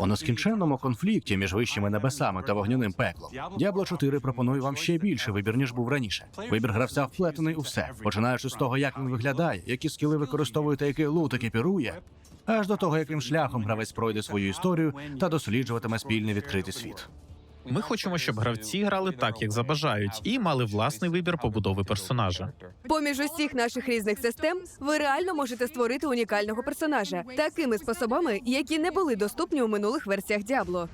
У нескінченному конфлікті між вищими небесами та вогняним пеклом Діабло 4 пропонує вам ще більше вибір, ніж був раніше. Вибір гравця вплетений у все, починаючи з того, як він виглядає, які скіли використовує та який лут екіпірує, аж до того, яким шляхом гравець пройде свою історію та досліджуватиме спільний відкритий світ. Ми хочемо, щоб гравці грали так, як забажають, і мали власний вибір побудови персонажа. Поміж усіх наших різних систем ви реально можете створити унікального персонажа такими способами, які не були доступні у минулих версіях Діабло.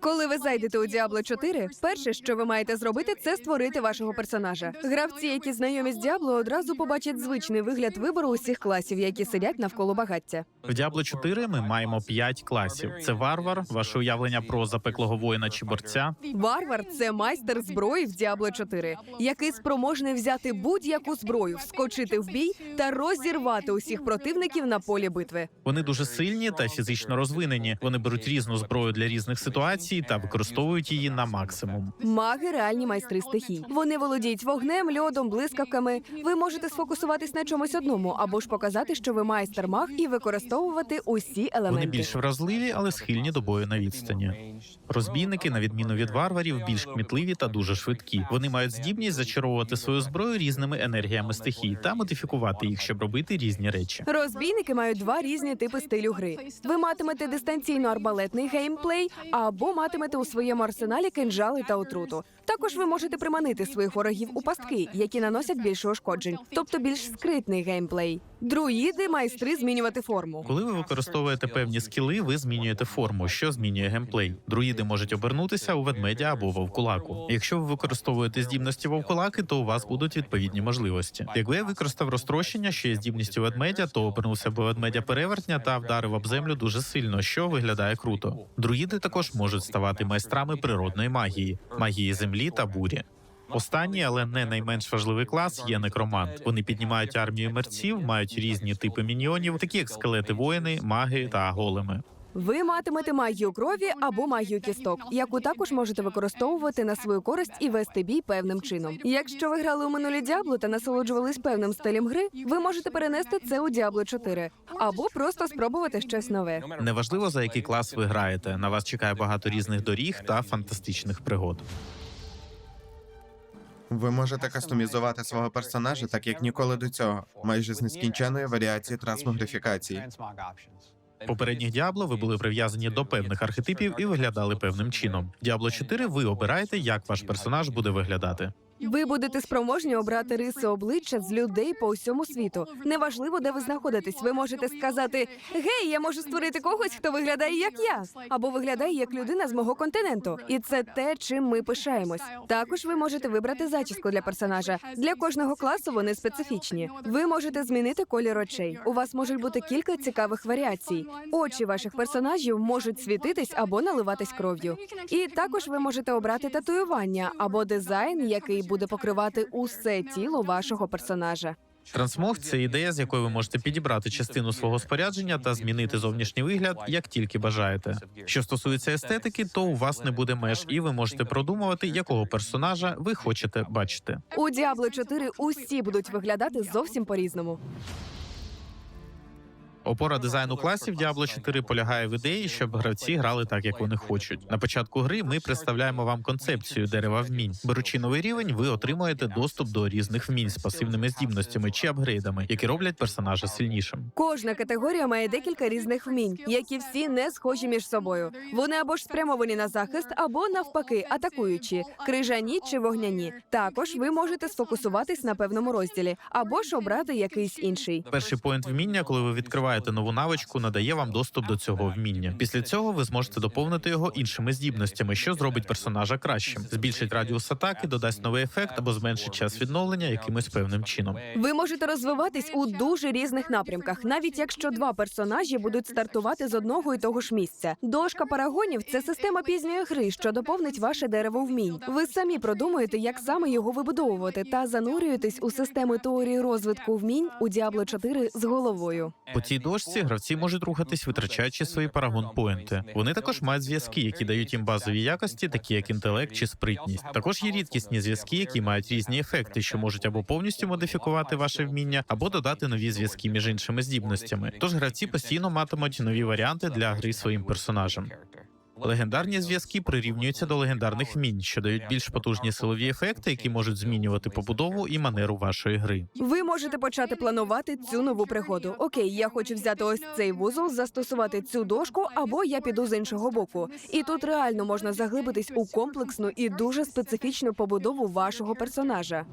Коли ви зайдете у Діабло 4, перше, що ви маєте зробити, це створити вашого персонажа. Гравці, які знайомі з Діабло, одразу побачать звичний вигляд вибору усіх класів, які сидять навколо багаття. В Diablo 4 ми маємо 5 класів: це варвар, ваше уявлення про запеклого воїна чи борця. Варвар це майстер зброї в Діабло 4, який спроможний взяти будь-яку зброю, вскочити в бій та розірвати усіх противників на полі битви. Вони дуже сильні та фізично розвинені. Вони беруть різну зброю для різних ситуацій та використовують її на максимум. Маги реальні майстри стихій. Вони володіють вогнем, льодом, блискавками. Ви можете сфокусуватись на чомусь одному або ж показати, що ви майстер маг і використовувати усі елементи. Вони більш вразливі, але схильні до бою на відстані. Розбійники, на відміну від варварів, більш кмітливі та дуже швидкі. Вони мають здібність зачаровувати свою зброю різними енергіями стихій та модифікувати їх, щоб робити різні речі. Розбійники мають два різні типи стилю гри. Ви матимете дистанційно арбалетний геймплей або матимете у своєму арсеналі кинджали та отруту. Також ви можете приманити своїх ворогів у пастки, які наносять більше ушкоджень, тобто більш скритний геймплей. Друїди майстри змінювати форму. Коли ви використовуєте певні скіли, ви змінюєте форму, що змінює геймплей. Друїди можуть обернутися у ведмедя або вовкулаку. Якщо ви використовуєте здібності вовкулаки, то у вас будуть відповідні можливості. Якби я використав розтрощення, що є здібністю ведмедя, то обернувся б ведмедя перевертня та вдарив об землю дуже сильно, що виглядає круто. Друїди також можуть ставати майстрами природної магії, магії землі та бурі. Останній, але не найменш важливий клас є некромант. Вони піднімають армію мерців, мають різні типи міньйонів, такі як скелети воїни, маги та големи. Ви матимете магію крові або магію кісток, яку також можете використовувати на свою користь і вести бій певним чином. Якщо ви грали у минулі Діабло та насолоджувались певним стилем гри, ви можете перенести це у Діабло 4 або просто спробувати щось нове. Неважливо за який клас ви граєте. На вас чекає багато різних доріг та фантастичних пригод. Ви можете кастомізувати свого персонажа так, як ніколи до цього, майже з нескінченою варіації трансмогрифікації. В Попередніх Діабло ви були прив'язані до певних архетипів і виглядали певним чином. Діабло 4 ви обираєте, як ваш персонаж буде виглядати. Ви будете спроможні обрати риси обличчя з людей по усьому світу. Неважливо, де ви знаходитесь. Ви можете сказати: Гей, я можу створити когось, хто виглядає як я, або виглядає як людина з мого континенту. І це те, чим ми пишаємось. Також ви можете вибрати зачіску для персонажа. Для кожного класу вони специфічні. Ви можете змінити колір очей. У вас можуть бути кілька цікавих варіацій. Очі ваших персонажів можуть світитись або наливатись кров'ю. І також ви можете обрати татуювання або дизайн, який буде покривати усе тіло вашого персонажа. Трансмог це ідея, з якою ви можете підібрати частину свого спорядження та змінити зовнішній вигляд, як тільки бажаєте. Що стосується естетики, то у вас не буде меж, і ви можете продумувати, якого персонажа ви хочете бачити. У Діабло 4 усі будуть виглядати зовсім по-різному. Опора дизайну класів Diablo 4 полягає в ідеї, щоб гравці грали так, як вони хочуть. На початку гри ми представляємо вам концепцію дерева вмінь. Беручи новий рівень, ви отримуєте доступ до різних вмінь з пасивними здібностями чи апгрейдами, які роблять персонажа сильнішим. Кожна категорія має декілька різних вмінь, які всі не схожі між собою. Вони або ж спрямовані на захист, або навпаки, атакуючі, крижані чи вогняні. Також ви можете сфокусуватись на певному розділі, або ж обрати якийсь інший. Перший поінт вміння, коли ви відкриваєте нову навичку, надає вам доступ до цього вміння. Після цього ви зможете доповнити його іншими здібностями, що зробить персонажа кращим, збільшить радіус атаки, додасть новий ефект або зменшить час відновлення якимось певним чином. Ви можете розвиватись у дуже різних напрямках, навіть якщо два персонажі будуть стартувати з одного і того ж місця. Дошка парагонів це система пізньої гри, що доповнить ваше дерево вмінь. Ви самі продумуєте, як саме його вибудовувати, та занурюєтесь у систему теорії розвитку вмінь у Діабло 4 з головою. По цій дошці гравці можуть рухатись, витрачаючи свої парагон поінти. Вони також мають зв'язки, які дають їм базові якості, такі як інтелект чи спритність. Також є рідкісні зв'язки, які мають різні ефекти, що можуть або повністю модифікувати ваше вміння, або додати нові зв'язки між іншими здібностями. Тож гравці постійно матимуть нові варіанти для гри своїм персонажем. Легендарні зв'язки прирівнюються до легендарних вмінь, що дають більш потужні силові ефекти, які можуть змінювати побудову і манеру вашої гри. Ви можете почати планувати цю нову пригоду. Окей, я хочу взяти ось цей вузол, застосувати цю дошку, або я піду з іншого боку. І тут реально можна заглибитись у комплексну і дуже специфічну побудову вашого персонажа.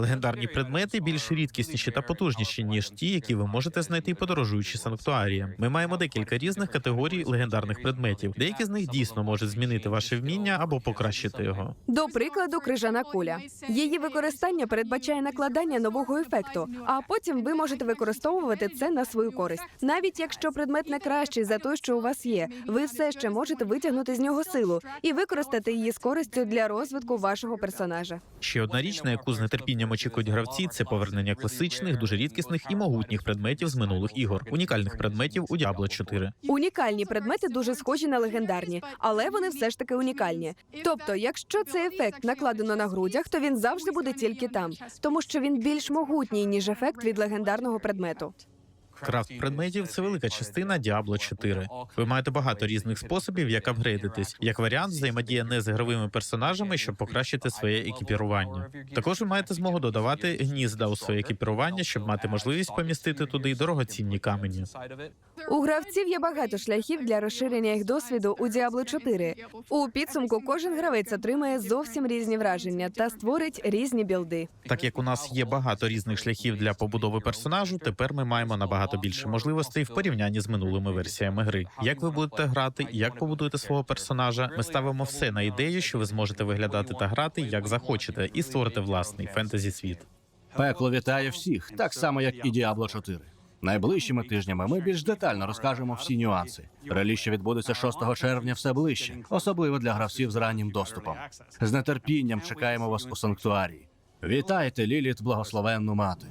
Легендарні предмети більш рідкісніші та потужніші ніж ті, які ви можете знайти подорожуючи санктуарієм. Ми маємо декілька різних категорій легендарних предметів. Деякі з них дійсно можуть змінити ваше вміння або покращити його. До прикладу, крижана куля. Її використання передбачає накладання нового ефекту, а потім ви можете використовувати це на свою користь. Навіть якщо предмет не кращий за той, що у вас є, ви все ще можете витягнути з нього силу і використати її з користю для розвитку вашого персонажа. Ще одна річ, на яку з нетерпінням очікують гравці, це повернення класичних, дуже рідкісних і могутніх предметів з минулих ігор, унікальних предметів у Diablo 4. Унікальні предмети дуже схожі на легендарні, але вони все ж таки унікальні. Тобто, якщо цей ефект накладено на грудях, то він завжди буде тільки там, тому що він більш могутній ніж ефект від легендарного предмету. Крафт предметів це велика частина Diablo 4. Ви маєте багато різних способів, як апгрейдитись. Як варіант, взаємодія не з ігровими персонажами, щоб покращити своє екіпірування. Також ви маєте змогу додавати гнізда у своє екіпірування, щоб мати можливість помістити туди дорогоцінні камені. У гравців є багато шляхів для розширення їх досвіду у Diablo 4. У підсумку кожен гравець отримає зовсім різні враження та створить різні білди. Так як у нас є багато різних шляхів для побудови персонажу, тепер ми маємо набагато більше можливостей в порівнянні з минулими версіями гри. Як ви будете грати, як побудуєте свого персонажа? Ми ставимо все на ідею, що ви зможете виглядати та грати як захочете, і створити власний фентезі світ. Пекло вітає всіх, так само як і Діабло 4. Найближчими тижнями ми більш детально розкажемо всі нюанси. Реліз, що відбудеться 6 червня, все ближче, особливо для гравців з раннім доступом. З нетерпінням чекаємо вас у санктуарії. Вітайте, Ліліт, благословенну мати.